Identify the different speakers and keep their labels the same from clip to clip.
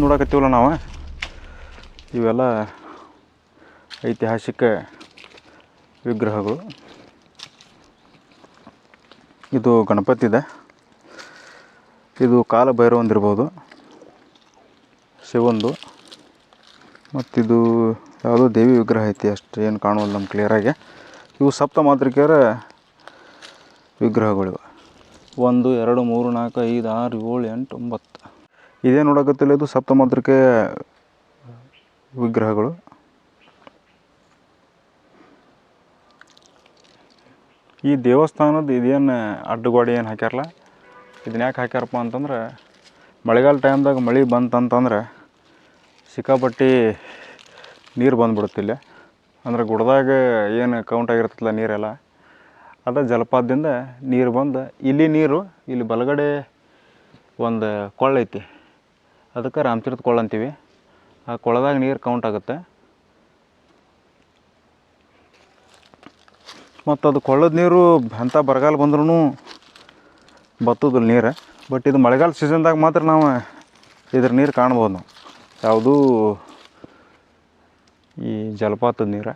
Speaker 1: ನೋಡಕತ್ತೀವಲ್ಲ ನಾವು? ಇವೆಲ್ಲ ಐತಿಹಾಸಿಕ ವಿಗ್ರಹಗಳು. ಇದು ಗಣಪತಿ ಇದೆ. ಇದು ಕಾಲ ಭೈರವಂದಿರ್ಬೋದು ಶಿವಂದು. ಮತ್ತಿದು ಯಾವುದೋ ದೇವಿ ವಿಗ್ರಹ ಐತಿ, ಅಷ್ಟು ಏನು ಕಾಣುವಲ್ಲ ನಮ್ಮ ಕ್ಲಿಯರಾಗಿ ಇವು ಸಪ್ತ ಮಾತೃಕೆಯರ ವಿಗ್ರಹಗಳು. ಇವು. ಒಂದು, ಎರಡು, ಮೂರು, ನಾಲ್ಕು, ಐದು, ಆರು, ಏಳು, ಎಂಟು, ಒಂಬತ್ತು. ಇದೇ ನೋಡಕತ್ತಿಲ್ಲ ಇದು ಸಪ್ತಮಾತೃಕೆ ವಿಗ್ರಹಗಳು. ಈ ದೇವಸ್ಥಾನದ ಇದೇನು ಅಡ್ಡಗೋಡೆ ಏನು ಹಾಕ್ಯಾರಲ್ಲ ಇದನ್ನ ಯಾಕೆ ಹಾಕ್ಯಾರಪ್ಪ ಅಂತಂದ್ರೆ, ಮಳೆಗಾಲ ಟೈಮ್ದಾಗ ಮಳೆ ಬಂತಂತಂದ್ರೆ ಸಿಕ್ಕಾಪಟ್ಟಿ ನೀರು ಬಂದ್ಬಿಡುತ್ತೆ ಇಲ್ಲಿ. ಅಂದ್ರೆ ಗುಡ್ದಾಗ ಏನು ಕೌಂಟ್ ಆಗಿರ್ತಲ್ಲ ನೀರೆಲ್ಲ? ಅದು ಜಲಪಾತದಿಂದ ನೀರು ಬಂದು, ಇಲ್ಲಿ ನೀರು, ಇಲ್ಲಿ ಬಲಗಡೆ ಒಂದು ಕೊಳ್ಳ ಐತಿ. ಅದಕ್ಕೆ ರಾಮತೀರ್ಥ ಕೊಳ್ಳ ಅಂತೀವಿ. ಆ ಕೊಳದಾಗ ನೀರು ಕೌಂಟ್ ಆಗುತ್ತೆ. ಮತ್ತು ಅದು ಕೊಳ್ಳದ ನೀರು ಅಂಥ ಬರಗಾಲ ಬಂದ್ರೂ ಬತ್ತದಿಲ್ಲ ನೀರು. ಬಟ್ ಇದು ಮಳೆಗಾಲ ಸೀಸನ್ದಾಗ ಮಾತ್ರ ನಾವು ಇದ್ರ ನೀರು ಕಾಣ್ಬೋದು. ನಾವು ಯಾವುದೂ ಈ ಜಲಪಾತದ ನೀರು.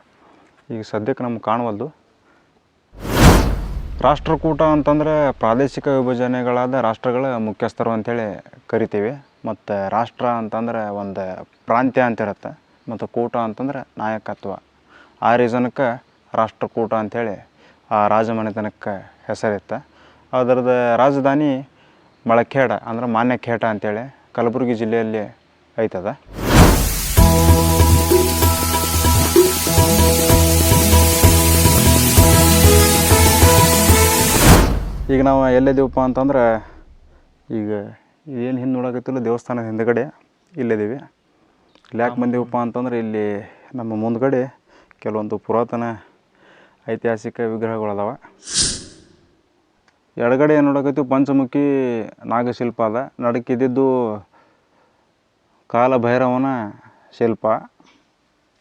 Speaker 1: ಈಗ ಸದ್ಯಕ್ಕೆ ನಮ್ಗೆ ಕಾಣವಲ್ದು. ರಾಷ್ಟ್ರಕೂಟ ಅಂತಂದರೆ ಪ್ರಾದೇಶಿಕ ವಿಭಜನೆಗಳಾದ ರಾಷ್ಟ್ರಗಳ ಮುಖ್ಯಸ್ಥರು ಅಂಥೇಳಿ ಕರಿತೀವಿ. ಮತ್ತು ರಾಷ್ಟ್ರ ಅಂತಂದ್ರೆ ಒಂದು ಪ್ರಾಂತ್ಯ ಅಂತಿರುತ್ತೆ, ಮತ್ತು ಕೂಟ ಅಂತಂದ್ರೆ ನಾಯಕತ್ವ. ಆ ರೀಸನ್ಕ್ಕೆ ರಾಷ್ಟ್ರಕೂಟ ಅಂಥೇಳಿ ಆ ರಾಜಮನೆತನಕ್ಕೆ ಹೆಸರಿತ್ತು ಅದರದ ರಾಜಧಾನಿ ಮಳಖೇಡ ಅಂದ್ರೆ ಮಾನ್ಯಖೇಟ ಅಂಥೇಳಿ ಕಲಬುರಗಿ ಜಿಲ್ಲೆಯಲ್ಲಿ ಐತದ. ಈಗ ನಾವು ಎಲ್ಲಿದ್ದೀವಪ್ಪ ಅಂತಂದ್ರೆ ಈಗ ಏನು ಹಿಂದೆ ನೋಡಕತ್ತಿಲ್ಲ, ದೇವಸ್ಥಾನದ ಹಿಂದ್ಗಡೆ ಇಲ್ಲಿದ್ದೀವಿ. ಇಲ್ಲಿ ಯಾಕೆ ಬಂದೀವಪ್ಪ ಅಂತಂದ್ರೆ ಇಲ್ಲಿ ನಮ್ಮ ಮುಂದ್ಗಡೆ ಕೆಲವೊಂದು ಪುರಾತನ ಐತಿಹಾಸಿಕ ವಿಗ್ರಹಗಳು ಅದಾವ. ಎಡಗಡೆ ಏನು ನೋಡಕತ್ತೀವಿ, ಪಂಚಮುಖಿ ನಾಗಶಿಲ್ಪ ಅದ. ನಡಕಿದ್ದು ಕಾಲಭೈರವನ ಶಿಲ್ಪ.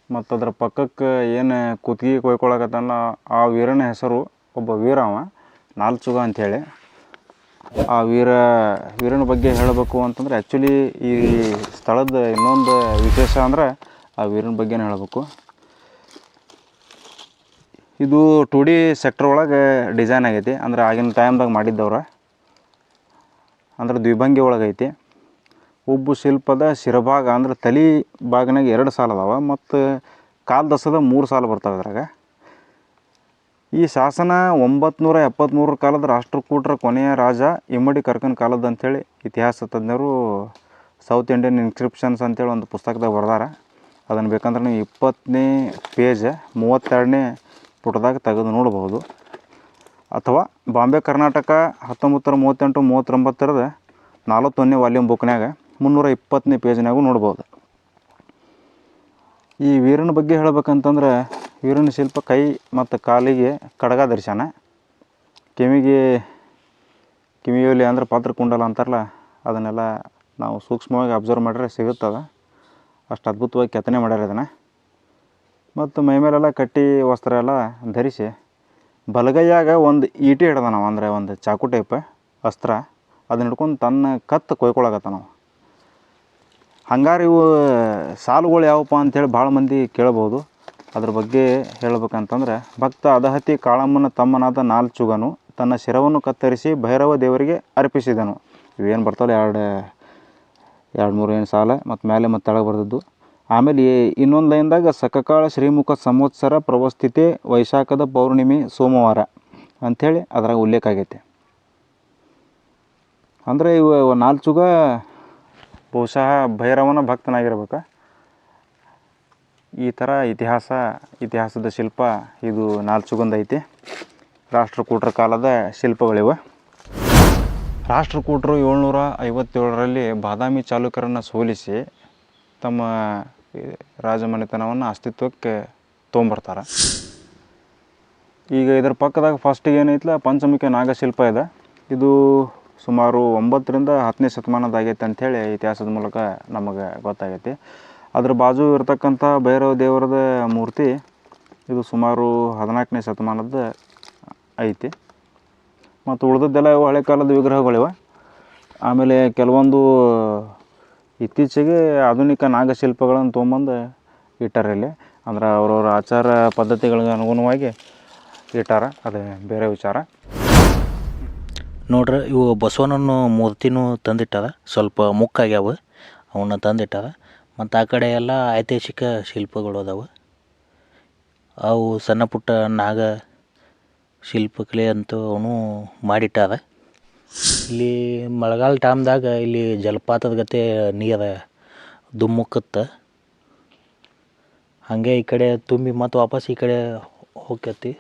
Speaker 1: ಮತ್ತು ಅದರ ಪಕ್ಕಕ್ಕೆ ಏನು ಕುತ್ತಿಗೆ ಕೊಯ್ಕೊಳಕತ್ತಾನ ಆ ವೀರನ ಹೆಸರು, ಒಬ್ಬ ವೀರ ಅವ, ನಾಲ್ಚುಗ ಅಂಥೇಳಿ ಆ ವೀರ, ವೀರನ ಬಗ್ಗೆ ಹೇಳಬೇಕು ಅಂತಂದ್ರೆ ಆ್ಯಕ್ಚುಲಿ ಈ ಸ್ಥಳದ ಇನ್ನೊಂದು ವಿಶೇಷ ಅಂದ್ರೆ ಆ ವೀರನ ಬಗ್ಗೆನೇ ಹೇಳಬೇಕು. ಇದು ಟು ಡಿ ಸೆಕ್ಟರ್ ಒಳಗೆ ಡಿಸೈನ್ ಆಗೈತಿ. ಅಂದ್ರೆ ಆಗಿನ ಟೈಮ್ದಾಗ ಮಾಡಿದ್ದವ್ರ. ಅಂದ್ರೆ ದ್ವಿಭಂಗಿ ಒಳಗೈತಿ ಉಬ್ಬು ಶಿಲ್ಪದ ಶಿರಭಾಗ ಅಂದ್ರೆ ತಲೆ ಭಾಗನಾಗ ಎರಡು ಸಾಲ ಅದಾವ. ಮತ್ತು ಕಾಲು ದಸದ ಮೂರು ಸಾಲ ಬರ್ತಾವೆ ಇದ್ರಾಗ. ಈ ಶಾಸನ ಒಂಬತ್ನೂರ ಎಪ್ಪತ್ತ್ಮೂರರ ಕಾಲದ ರಾಷ್ಟ್ರಕೂಟರ ಕೊನೆಯ ರಾಜ ಇಮ್ಮಡಿ ಕರ್ಕನ ಕಾಲದ ಅಂಥೇಳಿ ಇತಿಹಾಸ ತಜ್ಞರು ಸೌತ್ ಇಂಡಿಯನ್ ಇನ್ಸ್ಕ್ರಿಪ್ಷನ್ಸ್ ಅಂತೇಳಿ ಒಂದು ಪುಸ್ತಕದಾಗ ಬರ್ದಾರ. ಅದನ್ನು ಬೇಕಂದ್ರೆ ನೀವು ಇಪ್ಪತ್ತನೇ ಪೇಜ್ ಮೂವತ್ತೆರಡನೇ ಪುಟದಾಗ ತೆಗೆದು ನೋಡ್ಬೋದು ಅಥವಾ ಬಾಂಬೆ ಕರ್ನಾಟಕ ಹತ್ತೊಂಬತ್ತರ ಮೂವತ್ತೆಂಟು ಮೂವತ್ತೊಂಬತ್ತರದ ನಲವತ್ತೊಂದನೇ ವಾಲ್ಯೂಮ್ ಬುಕ್ನಾಗ ಮುನ್ನೂರ ಇಪ್ಪತ್ತನೇ ಪೇಜ್ನಾಗೂ ನೋಡ್ಬೋದು ಈ ವೀರನ ಬಗ್ಗೆ ಹೇಳ್ಬೇಕಂತಂದ್ರೆ ವೀರನ ಶಿಲ್ಪ ಕೈ ಮತ್ತು ಕಾಲಿಗೆ ಕಡಗ ದರ್ಶನ ಕಿವಿಗೆ ಕಿವಿಯಲ್ಲಿ ಅಂದ್ರೆ ಪಾತ್ರಕುಂಡಲ ಅಂತಾರಲ್ಲ, ಅದನ್ನೆಲ್ಲ ನಾವು ಸೂಕ್ಷ್ಮವಾಗಿ ಅಬ್ಸರ್ವ್ ಮಾಡಿದ್ರೆ ಸಿಗುತ್ತದ. ಅಷ್ಟು ಅದ್ಭುತವಾಗಿ ಕೆತ್ತನೆ ಮಾಡ್ಯಾರ ಇದನ್ನು. ಮತ್ತು ಮೈಮೇಲೆಲ್ಲ ಕಟ್ಟಿ ವಸ್ತ್ರ ಎಲ್ಲ ಧರಿಸಿ, ಬಲಗೈಯಾಗ ಒಂದು ಈಟಿ ಹಿಡ್ದ ನಾವು ಅಂದರೆ ಒಂದು ಚಾಕು ಟೈಪ್ ಅಸ್ತ್ರ. ಅದನ್ನ ಹಿಡ್ಕೊಂಡು ತನ್ನ ಕತ್ತು ಕೊಯ್ಕೊಳಕತ್ತ ನಾವು ಹಂಗಾರೆ ಇವು ಸಾಲುಗಳು ಯಾವಪ್ಪ ಅಂಥೇಳಿ ಭಾಳ ಮಂದಿ ಕೇಳ್ಬೋದು. ಅದ್ರ ಬಗ್ಗೆ ಹೇಳ್ಬೇಕಂತಂದ್ರೆ, ಭಕ್ತ ಅದಹತಿ ಕಾಳಮ್ಮನ ತಮ್ಮನಾದ ನಾಲ್ಚುಗನು ತನ್ನ ಶಿರವನ್ನು ಕತ್ತರಿಸಿ ಭೈರವ ದೇವರಿಗೆ ಅರ್ಪಿಸಿದನು. ಇವೇನು ಬರ್ತಾವಲ್ಲ ಎರಡು ಎರಡು ಮೂರು ಏನು ಸಾಲ, ಮತ್ತು ಮೇಲೆ ಮತ್ತು ತಳಗೆ ಬರ್ದದ್ದು ಆಮೇಲೆ ಇನ್ನೊಂದು ಲೈನ್ದಾಗ, ಸಕಕಾಳ ಶ್ರೀಮುಖ ಸಂವತ್ಸರ ಪ್ರವಸ್ಥಿತಿ ವೈಶಾಖದ ಪೌರ್ಣಿಮೆ ಸೋಮವಾರ ಅಂಥೇಳಿ ಅದ್ರಾಗ ಉಲ್ಲೇಖ ಆಗೈತೆ. ಅಂದರೆ ಇವು ನಾಲ್ಚುಗ ಬಹುಶಃ ಭೈರವನ ಭಕ್ತನಾಗಿರ್ಬೇಕು. ಈ ಥರ ಇತಿಹಾಸ, ಇತಿಹಾಸದ ಶಿಲ್ಪ ಇದು ನಾಲ್ಚುಗೊಂದು ಐತಿ. ರಾಷ್ಟ್ರಕೂಟರ ಕಾಲದ ಶಿಲ್ಪಗಳಿವೆ. ರಾಷ್ಟ್ರಕೂಟರು ಏಳ್ನೂರ ಐವತ್ತೇಳರಲ್ಲಿ ಬಾದಾಮಿ ಚಾಲುಕ್ಯರನ್ನು ಸೋಲಿಸಿ ತಮ್ಮ ರಾಜಮನೆತನವನ್ನು ಅಸ್ತಿತ್ವಕ್ಕೆ ತೊಗೊಂಬರ್ತಾರೆ ಈಗ ಇದರ ಪಕ್ಕದಾಗ ಫಸ್ಟಿಗೆ ಏನೈತಲ್ಲ ಪಂಚಮುಖಿ ನಾಗಶಿಲ್ಪ ಇದೆ. ಇದು ಸುಮಾರು ಒಂಬತ್ತರಿಂದ ಹತ್ತನೇ ಶತಮಾನದಾಗೈತೆ ಅಂಥೇಳಿ ಇತಿಹಾಸದ ಮೂಲಕ ನಮಗೆ ಗೊತ್ತಾಗೈತಿ. ಅದ್ರ ಬಾಜು ಇರತಕ್ಕಂಥ ಭೈರವ ದೇವರದ ಮೂರ್ತಿ ಇದು ಸುಮಾರು ಹದಿನಾಲ್ಕನೇ ಶತಮಾನದ ಐತಿ. ಮತ್ತು ಉಳಿದದ್ದೆಲ್ಲ ಇವು ಹಳೆ ಕಾಲದ ವಿಗ್ರಹಗಳಿವೆ. ಆಮೇಲೆ ಕೆಲವೊಂದು ಇತ್ತೀಚೆಗೆ ಆಧುನಿಕ ನಾಗಶಿಲ್ಪಗಳನ್ನು ತೊಗೊಂಬಂದು ಇಟ್ಟಾರೆ ಇಲ್ಲಿ. ಅಂದ್ರೆ ಅವ್ರವ್ರ ಆಚಾರ ಪದ್ಧತಿಗಳಿಗೆ ಅನುಗುಣವಾಗಿ ಇಟ್ಟಾರ. ಅದೇ ಬೇರೆ ವಿಚಾರ.
Speaker 2: ನೋಡ್ರಿ, ಇವು ಬಸವಣ್ಣನ ಮೂರ್ತಿನೂ ತಂದಿಟ್ಟದ ಸ್ವಲ್ಪ ಮುಕ್ಕಾಗ್ಯಾವ. ಅವನ್ನ ತಂದಿಟ್ಟಾರ. ಮತ್ತು ಆ ಕಡೆ ಎಲ್ಲ ಐತಿಹಾಸಿಕ ಶಿಲ್ಪಗಳು ಅದಾವೆ. ಅವು ಸಣ್ಣ ಪುಟ್ಟ ನಾಗ ಶಿಲ್ಪಕಲೆ ಅಂತೂ ಅವನು ಮಾಡಿಟ್ಟಾರ. ಇಲ್ಲಿ ಮಳೆಗಾಲ ಟೈಮ್ದಾಗ ಇಲ್ಲಿ ಜಲಪಾತದ ಗತೆ ನೀರು ದುಮ್ಮುಕ್ಕತ್ತ ಹಾಗೆ ಈ ಕಡೆ ತುಂಬಿ ಮತ್ತು ವಾಪಸ್ ಈ ಕಡೆ ಹೋಗ್ತೈತಿ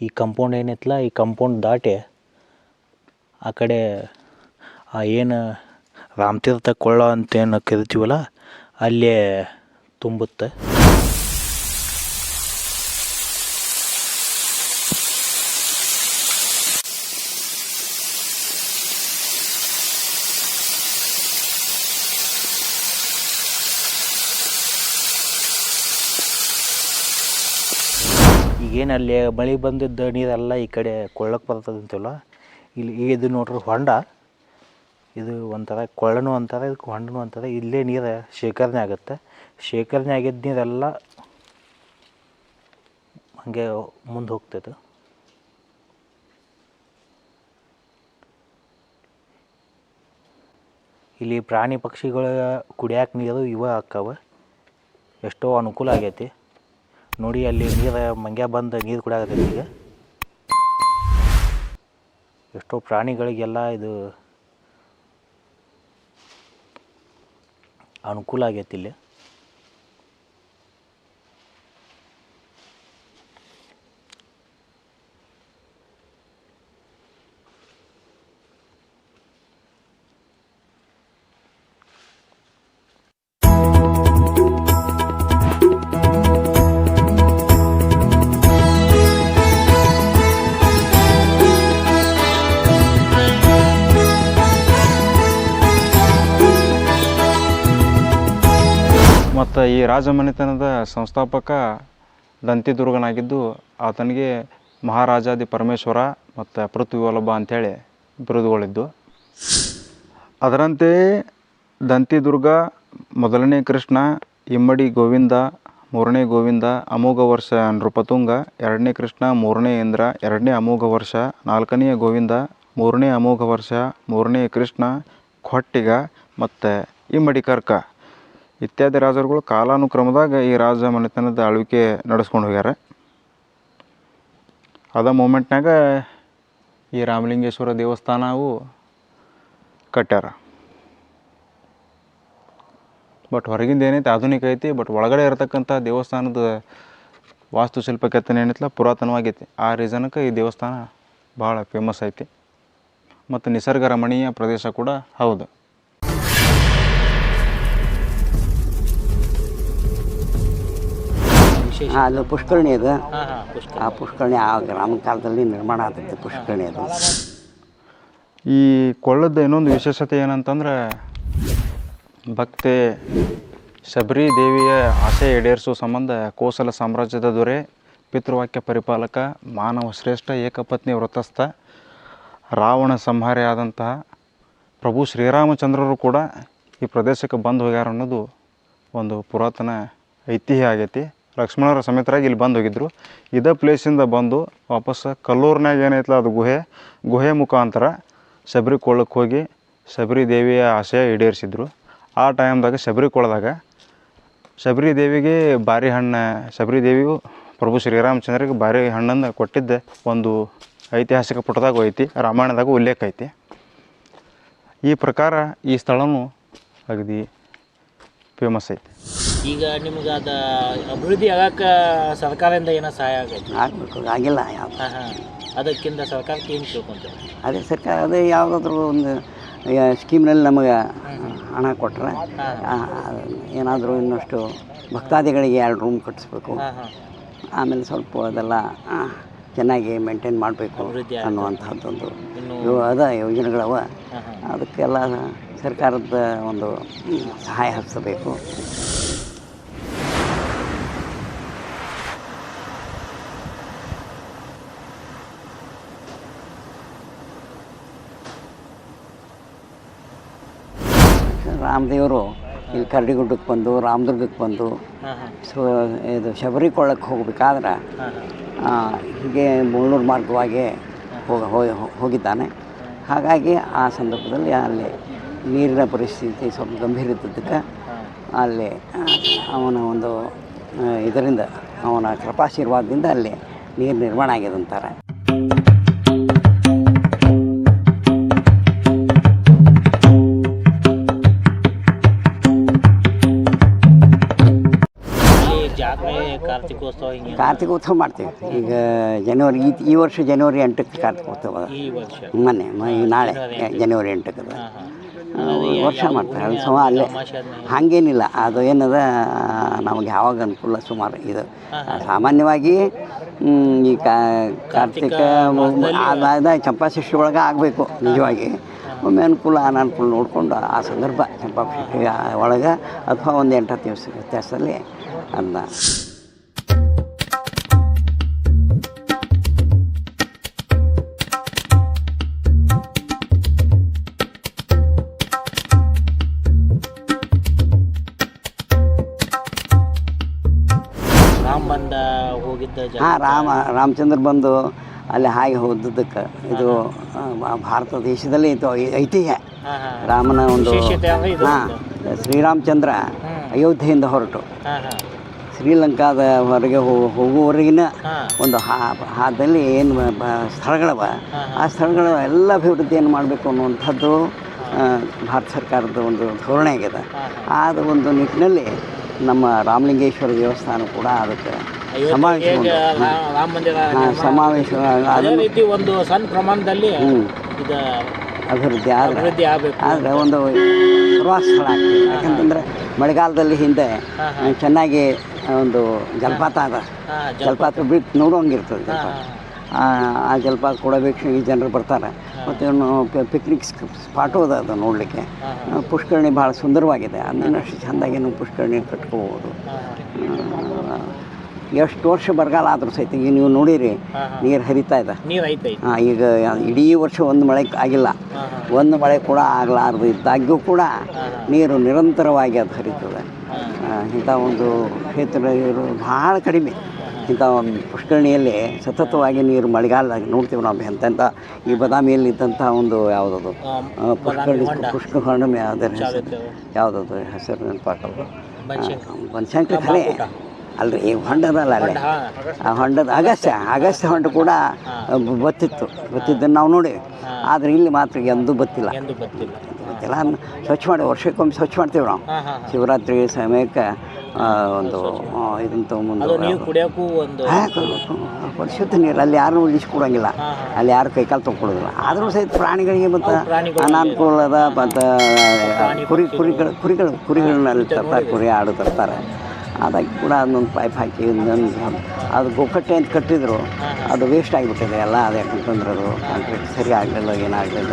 Speaker 2: ಈ ಕಂಪೌಂಡ್ ಏನೈತಲ್ಲ ಈ ಕಂಪೌಂಡ್ ದಾಟಿ ಆ ಕಡೆ ಆ ಏನು ರಾಮತೀರ್ಥ ಕೊಳ್ಳ ಅಂತ ಏನು ಕರಿತೀವಲ್ಲ, ಅಲ್ಲೇ ತುಂಬುತ್ತೆ. ಈಗೇನು ಅಲ್ಲಿ ಮಳೆ ಬಂದಿದ್ದ ನೀರೆಲ್ಲ ಈ ಕಡೆ ಕೊಳ್ಳಕ್ಕೆ ಅಂತೀವಲ್ಲ ಇಲ್ಲಿ ಇದು ನೋಡ್ರಿ ಹೊಂಡ. ಇದು ಒಂಥರ ಕೊಳ್ಳನು ಅಂತಾರೆ ಇದಕ್ಕೆ ಹೊಂಡನೂ ಅಂತಾರೆ. ಇಲ್ಲೇ ನೀರು ಶೇಖರಣೆ ಆಗುತ್ತೆ. ಶೇಖರಣೆ ಆಗಿದ್ದ ನೀರೆಲ್ಲ ಹಾಗೆ ಮುಂದೆ ಹೋಗ್ತೈತೆ ಇಲ್ಲಿ ಪ್ರಾಣಿ ಪಕ್ಷಿಗಳ ಕುಡಿಯಾಕ ನೀರು ಇವ ಹಾಕವ. ಎಷ್ಟೋ ಅನುಕೂಲ ಆಗೈತಿ. ನೋಡಿ, ಅಲ್ಲಿ ನೀರು ಮಂಗ್ಯ ಬಂದು ನೀರು ಕುಡಿಯಾಕತ್ತೈತಿ ಈಗ. ಎಷ್ಟೋ ಪ್ರಾಣಿಗಳಿಗೆಲ್ಲ ಇದು ಅನುಕೂಲ ಆಗೈತಿ ಇಲ್ಲಿ.
Speaker 1: ಈ ರಾಜಮನೆತನದ ಸಂಸ್ಥಾಪಕ ದಂತಿದುರ್ಗನಾಗಿದ್ದು ಆತನಿಗೆ ಮಹಾರಾಜಾದಿ ಪರಮೇಶ್ವರ ಮತ್ತು ಪೃಥ್ವಿವಲ್ಲಭ ಅಂಥೇಳಿ ಬಿರುದುಗಳಿದ್ದು. ಅದರಂತೆಯೇ ದಂತಿದುರ್ಗ ಮೊದಲನೇ ಕೃಷ್ಣ, ಇಮ್ಮಡಿ ಗೋವಿಂದ, ಮೂರನೇ ಗೋವಿಂದ, ಅಮೋಘ ವರ್ಷ ನೃಪತುಂಗ, ಎರಡನೇ ಕೃಷ್ಣ, ಮೂರನೇ ಇಂದ್ರ, ಎರಡನೇ ಅಮೋಘ ವರ್ಷ ನಾಲ್ಕನೆಯ ಗೋವಿಂದ, ಮೂರನೇ ಅಮೋಘ ವರ್ಷ, ಮೂರನೇ ಕೃಷ್ಣ ಖೊಟ್ಟಿಗ ಮತ್ತು ಇಮ್ಮಡಿ ಕರ್ಕ. ಇತ್ಯಾದಿ ರಾಜರುಗಳು ಕಾಲಾನುಕ್ರಮದಾಗ ಈ ರಾಜ ಮನೆತನದ ಆಳ್ವಿಕೆ ನಡೆಸ್ಕೊಂಡು ಹೋಗ್ಯಾರ. ಅದ ಮೂಮೆಂಟ್ನಾಗ ಈ ರಾಮಲಿಂಗೇಶ್ವರ ದೇವಸ್ಥಾನವು ಕಟ್ಟ್ಯಾರ. ಬಟ್ ಹೊರಗಿಂದ ಏನೈತೆ, ಆಧುನಿಕ ಐತಿ ಬಟ್ ಒಳಗಡೆ ಇರತಕ್ಕಂಥ ದೇವಸ್ಥಾನದ ವಾಸ್ತುಶಿಲ್ಪ ಕೆತ್ತನೆ ಏನೈತಲ್ಲ ಪುರಾತನವಾಗೈತಿ. ಆ ರೀಸನ್ಕ್ಕೆ ಈ ದೇವಸ್ಥಾನ ಭಾಳ ಫೇಮಸ್ ಐತಿ. ಮತ್ತು ನಿಸರ್ಗ ರಮಣೀಯ ಪ್ರದೇಶ ಕೂಡ ಹೌದು.
Speaker 2: ವಿಶೇಷ?
Speaker 3: ಆ, ಅದು ಪುಷ್ಕರಣಿ ಅದು.
Speaker 2: ಹಾಂ ಹಾಂ ಪುಷ್ಕರ
Speaker 3: ಆ ಪುಷ್ಕರಣಿ ಆ ಗ್ರಾಮ ಕಾಲದಲ್ಲಿ ನಿರ್ಮಾಣ ಆಗ್ತೈತೆ ಪುಷ್ಕರಣಿ ಅದು.
Speaker 1: ಈ ಕೊಳ್ಳದ ಇನ್ನೊಂದು ವಿಶೇಷತೆ ಏನಂತಂದ್ರೆ ಭಕ್ತೆ ಶಬರಿ ದೇವಿಯ ಆಸೆ ಈಡೇರಿಸುವ ಸಂಬಂಧ ಕೋಸಲ ಸಾಮ್ರಾಜ್ಯದ ದೊರೆ ಪಿತೃವಾಕ್ಯ ಪರಿಪಾಲಕ ಮಾನವ ಶ್ರೇಷ್ಠ ಏಕಪತ್ನಿ ವ್ರತಸ್ಥ ರಾವಣ ಸಂಹಾರಿ ಆದಂತಹ ಪ್ರಭು ಶ್ರೀರಾಮಚಂದ್ರರು ಕೂಡ ಈ ಪ್ರದೇಶಕ್ಕೆ ಬಂದು ಹೋಗ್ಯಾರ ಅನ್ನೋದು ಒಂದು ಪುರಾತನ ಐತಿಹ್ಯ ಆಗೈತಿ. ಲಕ್ಷ್ಮಣರ ಸಮೇತರಾಗಿ ಇಲ್ಲಿ ಬಂದು ಹೋಗಿದ್ರು. ಇದೇ ಪ್ಲೇಸಿಂದ ಬಂದು ವಾಪಸ್ ಕಲ್ಲೂರಿನಾಗ ಏನೈತಲ್ಲ ಅದು ಗುಹೆ ಗುಹೆ ಮುಖಾಂತರ ಶಬರಿ ಕೊಳ್ಳಕ್ಕೆ ಹೋಗಿ ಶಬರಿ ದೇವಿಯ ಆಶಯ ಈಡೇರಿಸಿದ್ರು. ಆ ಟೈಮ್ದಾಗ ಶಬರಿ ಕೊಳ್ಳದಾಗ ಶಬರಿ ದೇವಿಗೆ ಬಾರಿ ಹಣ್ಣು, ಶಬರಿ ದೇವಿಗೂ ಪ್ರಭು ಶ್ರೀರಾಮಚಂದ್ರಿಗೆ ಬಾರಿ ಹಣ್ಣನ್ನು ಕೊಟ್ಟಿದ್ದೆ. ಒಂದು ಐತಿಹಾಸಿಕ ಪುಟದಾಗ ಐತಿ ರಾಮಾಯಣದಾಗ ಉಲ್ಲೇಖ ಐತಿ. ಈ ಪ್ರಕಾರ ಈ ಸ್ಥಳವೂ ಅಗದಿ ಫೇಮಸ್ ಐತಿ.
Speaker 2: ಈಗ ನಿಮ್ಗೆ ಅದು ಅಭಿವೃದ್ಧಿ ಆಗಕ್ಕೆ ಸರ್ಕಾರದಿಂದ ಏನೋ ಸಹಾಯ ಆಗೈತಿ?
Speaker 3: ಆಗಬೇಕು ಆಗಿಲ್ಲ ಯಾವ
Speaker 2: ಹಾಂ ಹಾಂ. ಅದಕ್ಕಿಂತ ಸರ್ಕಾರಕ್ಕೆ ಏನು ತಿಳ್ಕೊಂತೀವಿ
Speaker 3: ಅದೇ ಸರ್ಕಾರ ಅದೇ ಯಾವುದಾದ್ರೂ ಒಂದು ಸ್ಕೀಮ್ನಲ್ಲಿ ನಮಗೆ ಹಣ ಕೊಟ್ಟರೆ ಏನಾದರೂ ಇನ್ನಷ್ಟು ಭಕ್ತಾದಿಗಳಿಗೆ ಎರಡು ರೂಮ್ ಕಟ್ಟಿಸ್ಬೇಕು ಆಮೇಲೆ ಸ್ವಲ್ಪ ಅದೆಲ್ಲ ಆ, ಚೆನ್ನಾಗಿ ಮೇಂಟೈನ್ ಮಾಡಬೇಕು
Speaker 2: ಅಭಿವೃದ್ಧಿ.
Speaker 3: ಅನ್ನುವಂಥದ್ದೊಂದು ಇವು ಅದ ಯೋಜನೆಗಳವ. ಅದಕ್ಕೆಲ್ಲ ಸರ್ಕಾರದ ಒಂದು ಸಹಾಯ ಹಚ್ಚಬೇಕು ರಾಮದೇವರು ಇಲ್ಲಿ ಕರಡಿಗುಡ್ಡಕ್ಕೆ ಬಂದು ರಾಮದುರ್ಗಕ್ಕೆ ಬಂದು ಸೊ ಇದು ಶಬರಿಕೊಳ್ಳಕ್ಕೆ ಹೋಗ್ಬೇಕಾದ್ರೆ ಹೀಗೆ ಮುಳ್ಳೂರು ಮಾರ್ಗವಾಗಿ ಹೋಗ ಹೋಗಿ- ಹೋಗಿದ್ದಾನೆ. ಹಾಗಾಗಿ ಆ ಸಂದರ್ಭದಲ್ಲಿ ಅಲ್ಲಿ ನೀರಿನ ಪರಿಸ್ಥಿತಿ ಸ್ವಲ್ಪ ಗಂಭೀರ ಇದ್ದದ್ದಕ್ಕೆ ಅಲ್ಲಿ ಅವನ ಒಂದು ಇದರಿಂದ ಅವನ ಕೃಪಾಶೀರ್ವಾದದಿಂದ ಅಲ್ಲಿ ನೀರು ನಿರ್ಮಾಣ ಆಗಿದೆ ಅಂತಾರೆ.
Speaker 2: ಕಾರ್ತಿಕೋತ್ಸವ ಮಾಡ್ತೇವೆ
Speaker 3: ಕಾರ್ತಿಕೋತ್ಸವ ಮಾಡ್ತೀವಿ. ಈಗ ಜನವರಿ ಈ ಈ ವರ್ಷ ಜನವರಿ ಎಂಟಕ್ಕೆ ಕಾರ್ತಿಕೋತ್ಸವ. ಮೊನ್ನೆ ನಾಳೆ ಜನವರಿ ಎಂಟಕ್ಕೆ. ವರ್ಷ ಮಾಡ್ತಾರೆ. ಅದು ಸುಮಾರು ಅಲ್ಲೇ. ಹಾಗೇನಿಲ್ಲ. ಅದು ಏನದ ನಮಗೆ ಯಾವಾಗ ಅನುಕೂಲ ಸುಮಾರು ಇದು. ಸಾಮಾನ್ಯವಾಗಿ ಈ ಕಾರ್ತಿಕ ಅದಾದ ಚಂಪಾಷಷ್ಠಿ ಒಳಗೆ ಆಗಬೇಕು ನಿಜವಾಗಿ. ಒಮ್ಮೆ ಅನುಕೂಲ ಅನಾನುಕೂಲ ನೋಡಿಕೊಂಡು ಆ ಸಂದರ್ಭ ಚಂಪಾಷಷ್ಠಿ ಒಳಗೆ ಅಥವಾ ಒಂದು ಎಂಟತ್ತು ದಿವಸ ವ್ಯತ್ಯಾಸದಲ್ಲಿ ಅದನ್ನ
Speaker 2: ರಾಮ ಬಂದ ಹೋಗಿದ್ದ ಜಾಗ
Speaker 3: ಹಾಂ ರಾಮ ರಾಮಚಂದ್ರ ಬಂದು ಅಲ್ಲಿ ಹಾಗೆ ಹೋದದ್ದಕ್ಕೆ. ಇದು ಆ, ಭಾರತ ದೇಶದಲ್ಲಿ ಇದು ಐ- ಐತಿಹ್ಯ.
Speaker 2: ಹಾಂ ಹಾಂ.
Speaker 3: ರಾಮನ ಒಂದು
Speaker 2: ವಿಶೇಷತೆ ಅಂದ್ರೆ ಇದು
Speaker 3: ಹಾಂ ಶ್ರೀರಾಮಚಂದ್ರ ಅಯೋಧ್ಯೆಯಿಂದ ಹೊರಟು.
Speaker 2: ಹಾಂ ಹಾಂ.
Speaker 3: ಶ್ರೀಲಂಕಾದ ಹೊರಗೆ ಹೋಗುವವರೆಗಿನ ಒಂದು ಹಾ ಹಾದಲ್ಲಿ ಏನು ಸ್ಥಳಗಳವ? ಆ ಸ್ಥಳಗಳ ಎಲ್ಲ ಅಭಿವೃದ್ಧಿಯನ್ನು ಮಾಡಬೇಕು ಅನ್ನುವಂಥದ್ದು ಭಾರತ ಸರ್ಕಾರದ ಒಂದು ಧೋರಣೆ ಆಗಿದೆ. ಆದ ಒಂದು ನಿಟ್ಟಿನಲ್ಲಿ ನಮ್ಮ ರಾಮಲಿಂಗೇಶ್ವರ ದೇವಸ್ಥಾನ ಕೂಡ ಅದಕ್ಕೆ ಸಮಾವೇಶ ಸಮಾವೇಶ
Speaker 2: ರೀತಿ ಒಂದು ಸಣ್ಣ ಪ್ರಮಾಣದಲ್ಲಿ
Speaker 3: ಅಭಿವೃದ್ಧಿ ಆದರೆ
Speaker 2: ಅಭಿವೃದ್ಧಿ
Speaker 3: ಆದರೆ ಒಂದು ಪ್ರವಾಸ ಸ್ಥಳ ಆಗ್ತದೆ. ಯಾಕಂತಂದರೆ ಮಳೆಗಾಲದಲ್ಲಿ ಹಿಂದೆ ಚೆನ್ನಾಗಿ ಒಂದು ಜಲಪಾತ ಅದ. ಜಲಪಾತ. ಬಿಟ್ಟು ನೋಡೋಂಗಿರ್ತದೆ ಜಲಪಾತ. ಆ ಜಲಪಾತ ಕೂಡ ವೀಕ್ಷಣೆ ಜನರು ಬರ್ತಾರೆ. ಮತ್ತು ಪಿಕ್ನಿಕ್ ಸ್ಪಾಟು ಅದ ಅದು ನೋಡಲಿಕ್ಕೆ. ಪುಷ್ಕರಣಿ ಭಾಳ ಸುಂದರವಾಗಿದೆ. ಅದನ್ನಷ್ಟು ಚೆಂದಾಗಿ ನಾವು ಪುಷ್ಕರಣಿ ಕಟ್ಕೋಬೋದು. ಎಷ್ಟು ವರ್ಷ ಬರಗಾಲ ಆದರೂ ಸಹಿತ ಈಗ ನೀವು ನೋಡಿರಿ ನೀರು ಹರಿತಾ ಇದೆ. ಹಾಂ ಈಗ ಇಡೀ ವರ್ಷ ಒಂದು ಮಳೆ ಆಗಿಲ್ಲ. ಒಂದು ಮಳೆ ಕೂಡ ಆಗಲಾರ್ದು ಇದ್ದಾಗ್ಯೂ ಕೂಡ ನೀರು ನಿರಂತರವಾಗಿ ಅದು ಹರಿತದೆ. ಇಂಥ ಒಂದು ಕ್ಷೇತ್ರ ಇವರು ಭಾಳ ಕಡಿಮೆ. ಇಂಥ ಒಂದು ಪುಷ್ಕರಣಿಯಲ್ಲಿ ಸತತವಾಗಿ ನೀರು ಮಳೆಗಾಲದಾಗ ನೋಡ್ತೀವಿ ನಾವು ಎಂತೆಂಥ ಈ ಬದಾಮಿಯಲ್ಲಿ ಇದ್ದಂಥ ಒಂದು ಯಾವುದದು? ಪುಷ್ಕರಣಿ ಪುಷ್ಕರಣಿ ಅದರ ಹೆಸರು. ಯಾವುದದು ಹೆಸರು ನೆನಪಾಕಲ್ಲ ಬನಶಂಕರಿ. ಕಲೆ. ಅಲ್ರಿ ಈ ಹೊಂಡದಲ್ಲ ಅಲ್ಲಿ. ಆ ಹೊಂಡದ ಅಗಸ್ತ್ಯ ಅಗಸ್ತ್ಯ ಹೊಂಡ ಕೂಡ ಬತ್ತಿತ್ತು. ಬತ್ತಿದ್ದನ್ನು ನಾವು ನೋಡಿ ಆದರೆ ಇಲ್ಲಿ ಮಾತ್ರ ಎಂದೂ ಬತ್ತಿಲ್ಲ. ಅದ್ನ ಸ್ವಚ್ಛ ಮಾಡಿ ವರ್ಷಕ್ಕೊಮ್ಮೆ ಸ್ವಚ್ಛ ಮಾಡ್ತೀವಿ ನಾವು. ಶಿವರಾತ್ರಿ ಸಮಯಕ್ಕೆ ಒಂದು ಇದನ್ನು ತೊಗೊಂಬಂದು ಪರಿಶುದ್ಧ ನೀರು ಅಲ್ಲಿ ಯಾರು ಇಳಿಸಿ ಕೊಡೋಂಗಿಲ್ಲ ಅಲ್ಲಿ ಯಾರು ಕೈಕಾಲು ತೊಗೊಳೋದಿಲ್ಲ ಆದರೂ ಸಹಿತ ಪ್ರಾಣಿಗಳಿಗೆ ಮತ್ತು
Speaker 2: ಅನಾನುಕೂಲ
Speaker 3: ಅನಾನುಕೂಲದ ಮತ್ತು ಕುರಿ ಕುರಿಗಳು ಕುರಿಗಳು ಕುರಿಗಳನ್ನ ಅಲ್ಲಿ ತರ್ತಾರೆ ಕುರಿ ಆಡು ತರ್ತಾರೆ. ಅದಕ್ಕೆ ಕೂಡ ಅದನ್ನೊಂದು ಪೈಪ್ ಹಾಕಿ ಅದು ಗೊಕ್ಕಟ್ಟೆ ಅಂತ ಕಟ್ಟಿದ್ರು ಅದು ವೇಸ್ಟ್ ಆಗಿಬಿಟ್ಟಿದೆ. ಎಲ್ಲ ಅದು ಯಾಕಂತಂದ್ರೆ ಅದು ಕಾಂಕ್ರೀಟ್ ಸರಿ ಆಗಲಿಲ್ಲ ಏನಾಗಲಿಲ್ಲ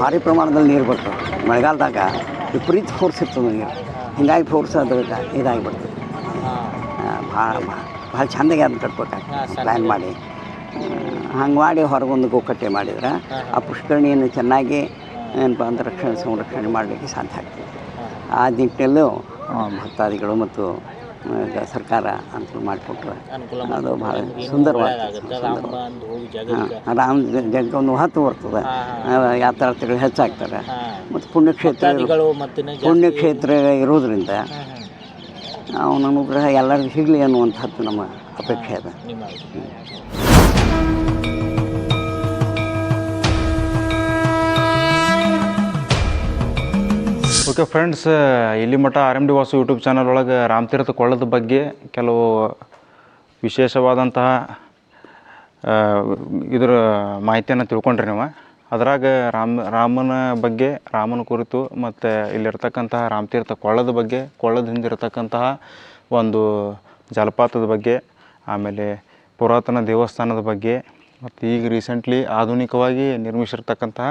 Speaker 3: ಭಾರಿ ಪ್ರಮಾಣದಲ್ಲಿ ನೀರು ಬರ್ತದೆ ಮಳೆಗಾಲದಾಗ ವಿಪರೀತ ಫೋರ್ಸ್ ಇರ್ತದೆ ನೀರು ಹಿಂಗಾಗಿ ಫೋರ್ಸ್ ಅದಕ್ಕೆ ಇದಾಗಿಬಿಡ್ತದೆ
Speaker 2: ಬರ್ತದೆ
Speaker 3: ಭಾಳ ಭಾಳ ಚೆಂದಾಗಿ ಅದನ್ನ ಕಟ್ಬೇಕಾಗ್ತದೆ. ಪ್ಲ್ಯಾನ್ ಮಾಡಿ. ಹಂಗೆ ಮಾಡಿ ಹೊರಗೊಂದು ಗೋಕಟ್ಟೆ ಮಾಡಿದ್ರೆ ಆ ಪುಷ್ಕರಣಿಯನ್ನು ಚೆನ್ನಾಗಿ ಏನಪ್ಪ ಅಂದ್ರೆ ರಕ್ಷಣೆ ಸಂರಕ್ಷಣೆ ಮಾಡಲಿಕ್ಕೆ ಸಾಧ್ಯ ಆಗ್ತದೆ. ಆ ನಿಟ್ಟಿನಲ್ಲೂ ಭಕ್ತಾದಿಗಳು ಮತ್ತು ಸರ್ಕಾರ ಅನುಕೂಲ ಮಾಡಿಕೊಟ್ರೆ ಅದು ಭಾಳ ಸುಂದರವಾಗ್ತದೆ
Speaker 2: ರಾಮ
Speaker 3: ಜನಕ್ಕೆ ಒಂದು ಮಹತ್ವ ಬರ್ತದೆ. ಯಾತ್ರಾರ್ಥಿಗಳು ಹೆಚ್ಚಾಗ್ತಾರೆ. ಮತ್ತು ಪುಣ್ಯಕ್ಷೇತ್ರ ಪುಣ್ಯಕ್ಷೇತ್ರ ಇರೋದ್ರಿಂದ. ಅವನ ಅನುಗ್ರಹ ಎಲ್ಲರಿಗೂ ಸಿಗಲಿ ಅನ್ನುವಂಥದ್ದು ನಮ್ಮ ಅಪೇಕ್ಷೆ ಅದ
Speaker 1: ಓಕೆ ಫ್ರೆಂಡ್ಸ್ ಇಲ್ಲಿ ಮಠ R M D Vasu YouTube channel ಒಳಗೆ ರಾಮತೀರ್ಥ ಕೊಳ್ಳದ ಬಗ್ಗೆ ಕೆಲವು ವಿಶೇಷವಾದಂತಹ ಇದರ ಮಾಹಿತಿಯನ್ನು ತಿಳ್ಕೊಂಡ್ರಿ ನೀವು. ಅದ್ರಾಗ ರಾಮ, ರಾಮನ ಬಗ್ಗೆ, ರಾಮನ ಕುರಿತು ಮತ್ತು ಇಲ್ಲಿರ್ತಕ್ಕಂತಹ ರಾಮತೀರ್ಥ ಕೊಳ್ಳದ ಬಗ್ಗೆ, ಕೊಳ್ಳದ ಹಿಂದಿರ್ತಕ್ಕಂತಹ ಒಂದು ಜಲಪಾತದ ಬಗ್ಗೆ, ಆಮೇಲೆ ಪುರಾತನ ದೇವಸ್ಥಾನದ ಬಗ್ಗೆ, ಮತ್ತು ಈಗ ರೀಸೆಂಟ್ಲಿ ಆಧುನಿಕವಾಗಿ ನಿರ್ಮಿಸಿರ್ತಕ್ಕಂತಹ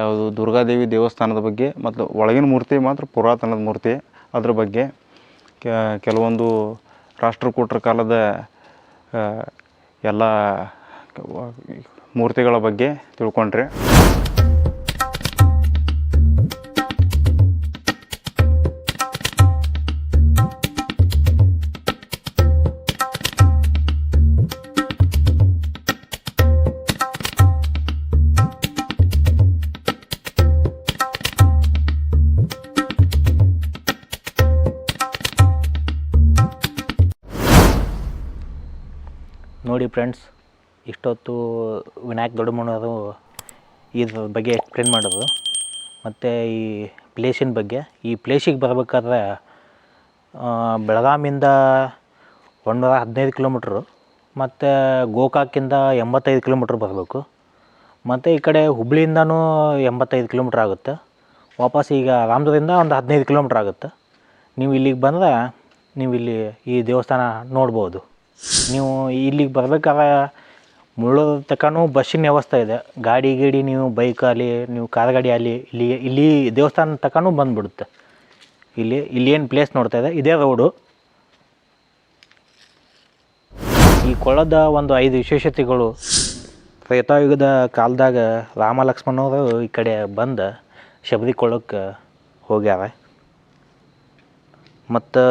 Speaker 1: ಯಾವುದು ದುರ್ಗಾದೇವಿ ದೇವಸ್ಥಾನದ ಬಗ್ಗೆ, ಮತ್ತು ಒಳಗಿನ ಮೂರ್ತಿ ಮಾತ್ರ ಪುರಾತನದ ಮೂರ್ತಿ ಅದ್ರ ಬಗ್ಗೆ. ಕೆಲವೊಂದು ರಾಷ್ಟ್ರಕೂಟರ ಕಾಲದ ಎಲ್ಲ ಮೂರ್ತಿಗಳ ಬಗ್ಗೆ ತಿಳ್ಕೊಂಡ್ರಿ.
Speaker 2: ನೋಡಿ ಫ್ರೆಂಡ್ಸ್ ಇಷ್ಟೊತ್ತು ವಿನಾಯಕ್ ದೊಡ್ಡಮ್ಮನವರು ಇದ್ರ ಬಗ್ಗೆ ಎಕ್ಸ್ಪ್ಲೇನ್ ಮಾಡೋದು. ಮತ್ತು ಈ ಪ್ಲೇಸಿನ ಬಗ್ಗೆ. ಈ ಪ್ಲೇಸಿಗೆ ಬರಬೇಕಾದ್ರೆ ಬೆಳಗಾಮಿಂದ ಒಂದೂರ ಹದಿನೈದು ಕಿಲೋಮೀಟ್ರು ಮತ್ತು ಗೋಕಾಕಿಂದ ಎಂಬತ್ತೈದು ಕಿಲೋಮೀಟ್ರ್ ಬರಬೇಕು. ಮತ್ತು ಈ ಕಡೆ ಹುಬ್ಳಿಯಿಂದನೂ ಎಂಬತ್ತೈದು ಕಿಲೋಮೀಟ್ರ್ ಆಗುತ್ತೆ. ವಾಪಸ್ ಈಗ ರಾಮದುರ್ಗದಿಂದ ಒಂದು ಹದಿನೈದು ಕಿಲೋಮೀಟ್ರ್ ಆಗುತ್ತೆ. ನೀವು ಇಲ್ಲಿಗೆ ಬಂದ್ರೆ, ನೀವು ಇಲ್ಲಿ ಈ ದೇವಸ್ಥಾನ ನೋಡ್ಬೋದು. ನೀವು ಇಲ್ಲಿಗೆ ಬರ್ಬೇಕಾದ್ರೆ ಮುಳ್ಳೋದ ತನಕನೂ ಬಸ್ಸಿನ ವ್ಯವಸ್ಥೆ ಇದೆ. ಗಾಡಿ ಗೀಡಿ ನೀವು ಬೈಕಲ್ಲಿ ನೀವು ಕಾರ್ ಗಾಡಿ ಅಲ್ಲಿ, ಇಲ್ಲಿ ಇಲ್ಲಿ ದೇವಸ್ಥಾನ ತನಕನೂ ಬಂದುಬಿಡುತ್ತೆ. ಇಲ್ಲಿ ಇಲ್ಲಿ ಏನು ಪ್ಲೇಸ್ ನೋಡ್ತಾ ಇದೆ? ಇದೇ ರೋಡು ಈ ಕೊಳ್ಳದ ಒಂದು ಐದು ವಿಶೇಷತೆಗಳು. ತ್ರೇತಾಯುಗದ ಕಾಲದಾಗ ರಾಮ ಲಕ್ಷ್ಮಣವರು ಈ ಕಡೆ ಬಂದು ಶಬರಿ ಕೊಳ್ಳಕ್ಕೆ ಹೋಗ್ಯಾರ. ಮತ್ತು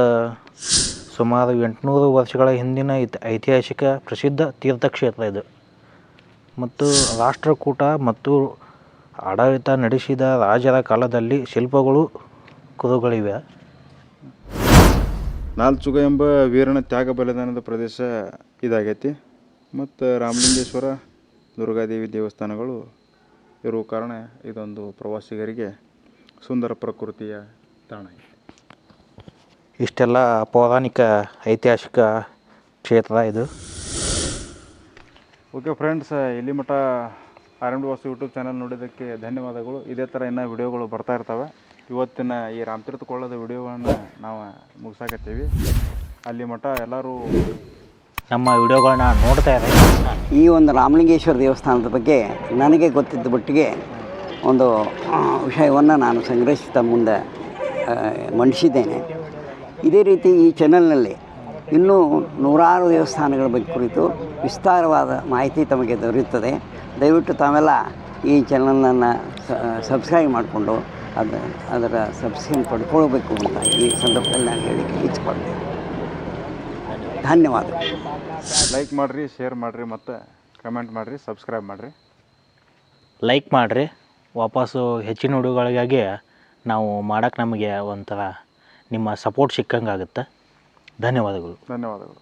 Speaker 2: ಸುಮಾರು ಎಂಟುನೂರು ವರ್ಷಗಳ ಹಿಂದಿನ ಇತ್ ಐತಿಹಾಸಿಕ ಪ್ರಸಿದ್ಧ ತೀರ್ಥಕ್ಷೇತ್ರ ಇದು. ಮತ್ತು ರಾಷ್ಟ್ರಕೂಟ ಮತ್ತು ಆಡಳಿತ ನಡೆಸಿದ ರಾಜರ ಕಾಲದಲ್ಲಿ ಶಿಲ್ಪಗಳು ಕುರುಗಳಿವೆ.
Speaker 1: ನಾಲ್ಚುಗ ಎಂಬ ವೀರನ ತ್ಯಾಗ ಬಲಿದಾನದ ಪ್ರದೇಶ ಇದಾಗೈತಿ. ಮತ್ತು ರಾಮಲಿಂಗೇಶ್ವರ, ದುರ್ಗಾದೇವಿ ದೇವಸ್ಥಾನಗಳು ಇರುವ ಕಾರಣ ಇದೊಂದು ಪ್ರವಾಸಿಗರಿಗೆ ಸುಂದರ ಪ್ರಕೃತಿಯ ತಾಣ
Speaker 2: ಇಷ್ಟೆಲ್ಲ ಪೌರಾಣಿಕ ಐತಿಹಾಸಿಕ ಕ್ಷೇತ್ರ ಇದು.
Speaker 1: ಓಕೆ ಫ್ರೆಂಡ್ಸ್ ಇಲ್ಲಿ ಮಠ R M D Vasu YouTube channel ನೋಡಿದ್ದಕ್ಕೆ ಧನ್ಯವಾದಗಳು. ಇದೇ ಥರ ಇನ್ನೂ ವಿಡಿಯೋಗಳು ಬರ್ತಾ ಇರ್ತವೆ. ಇವತ್ತಿನ ಈ ರಾಮತೀರ್ಥ ಕೊಳ್ಳದ ವಿಡಿಯೋಗಳನ್ನು ನಾವು ಮುಗಿಸಾಕತ್ತೀವಿ. ಅಲ್ಲಿ ಮಠ ಎಲ್ಲರೂ
Speaker 2: ನಮ್ಮ ವಿಡಿಯೋಗಳನ್ನ ನೋಡ್ತಾ ಇದ್ದಾರೆ
Speaker 3: ಈ ಒಂದು ರಾಮಲಿಂಗೇಶ್ವರ ದೇವಸ್ಥಾನದ ಬಗ್ಗೆ ನನಗೆ ಗೊತ್ತಿದ್ದ ಮಟ್ಟಿಗೆ ಒಂದು ವಿಷಯವನ್ನು ನಾನು ಸಂಗ್ರಹಿಸಿದ ಮುಂದೆ ಮಂಡಿಸಿದ್ದೇನೆ. ಇದೇ ರೀತಿ ಈ ಚಾನಲ್ನಲ್ಲಿ ಇನ್ನೂ ನೂರಾರು ದೇವಸ್ಥಾನಗಳ ಬಗ್ಗೆ ಕುರಿತು ವಿಸ್ತಾರವಾದ ಮಾಹಿತಿ ತಮಗೆ ದೊರೆಯುತ್ತದೆ. ದಯವಿಟ್ಟು ತಾವೆಲ್ಲ ಈ ಚಾನಲನ್ನು ಸಬ್ಸ್ಕ್ರೈಬ್ ಮಾಡಿಕೊಂಡು ಅದು ಅದರ ಸಬ್ಸ್ಕ್ರೈಬ್ ಪಡ್ಕೊಳ್ಬೇಕು ಅಂತ ಈ ಸಂದರ್ಭದಲ್ಲಿ ನಾನು ಹೇಳಿಕೆ ಇಚ್ಛಪಡ್ತೇನೆ ಧನ್ಯವಾದ
Speaker 1: ಲೈಕ್ ಮಾಡಿರಿ ಶೇರ್ ಮಾಡಿರಿ ಮತ್ತು ಕಮೆಂಟ್ ಮಾಡಿರಿ ಸಬ್ಸ್ಕ್ರೈಬ್ ಮಾಡಿರಿ.
Speaker 2: ಲೈಕ್ ಮಾಡಿರಿ. ವಾಪಸ್ಸು ಹೆಚ್ಚಿನ ಹುಡುಗಳಿಗಾಗಿ ನಾವು ಮಾಡೋಕ್ಕೆ ನಮಗೆ ಒಂಥರ ನಿಮ್ಮ ಸಪೋರ್ಟ್ ಸಿಕ್ಕಂಗಾಗುತ್ತೆ. ಧನ್ಯವಾದಗಳು.
Speaker 1: ಧನ್ಯವಾದಗಳು.